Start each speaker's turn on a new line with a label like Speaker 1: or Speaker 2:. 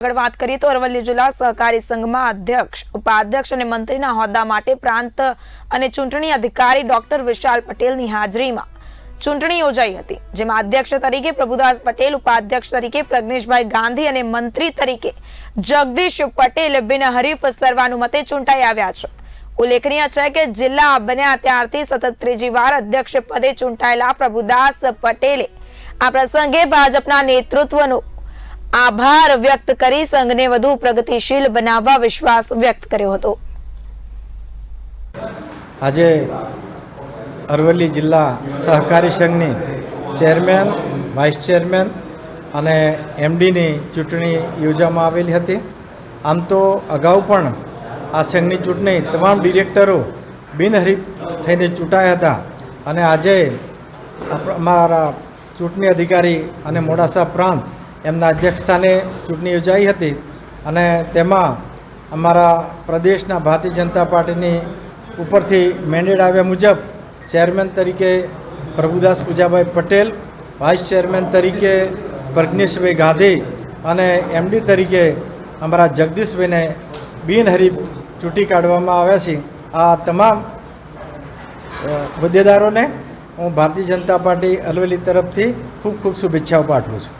Speaker 1: આગળ વાત કરીએ તો અરવલ્લી જિલ્લા સહકારી સંઘમાં અધ્યક્ષ, ઉપાધ્યક્ષ અને મંત્રીના હોદ્દા માટે પ્રાંત અને ચૂંટણી અધિકારી ડોક્ટર વિશાલ પટેલની હાજરીમાં ચૂંટણી યોજાઈ હતી, જેમાં અધ્યક્ષ તરીકે પ્રભુદાસ પટેલ, ઉપાધ્યક્ષ તરીકે પ્રજ્ઞેશભાઈ ગાંધી અને મંત્રી તરીકે જગદીશ પટેલ બિનહરીફ સર્વાનુમતે ચૂંટાઈ આવ્યા છે. ઉલ્લેખનીય છે કે જિલ્લા બન્યા ત્યારથી સતત ત્રીજી વાર અધ્યક્ષ પદે ચૂંટાયેલા પ્રભુદાસ પટેલે આ પ્રસંગે ભાજપના નેતૃત્વનો આભાર વ્યક્ત કરી સંઘને વધુ પ્રગતિશીલ બનાવવા વિશ્વાસ વ્યક્ત કર્યો હતો.
Speaker 2: આજે અરવલ્લી જિલ્લા સહકારી સંઘની ચેરમેન, વાઇસ ચેરમેન અને એમડીની ચૂંટણી યોજવામાં આવેલી હતી. આમ તો અગાઉ પણ આ સંઘની ચૂંટણી તમામ ડિરેક્ટરો બિનહરીફ થઈને ચૂંટાયા હતા અને આજે અમારા ચૂંટણી અધિકારી અને મોડાસા પ્રાંત એમના અધ્યક્ષસ્થાને ચૂંટણી યોજાઈ હતી અને તેમાં અમારા પ્રદેશના ભારતીય જનતા પાર્ટીની ઉપરથી મેન્ડેટ આવ્યા મુજબ ચેરમેન તરીકે પ્રભુદાસ પૂજાભાઈ પટેલ, વાઇસ ચેરમેન તરીકે પ્રજ્ઞેશભાઈ ગાંધી અને એમડી તરીકે અમારા જગદીશભાઈને બિનહરીફ ચૂંટી કાઢવામાં આવ્યા છે. આ તમામ હોદ્દેદારોને હું ભારતીય જનતા પાર્ટી અરવલ્લી તરફથી ખૂબ ખૂબ શુભેચ્છાઓ પાઠવું છું.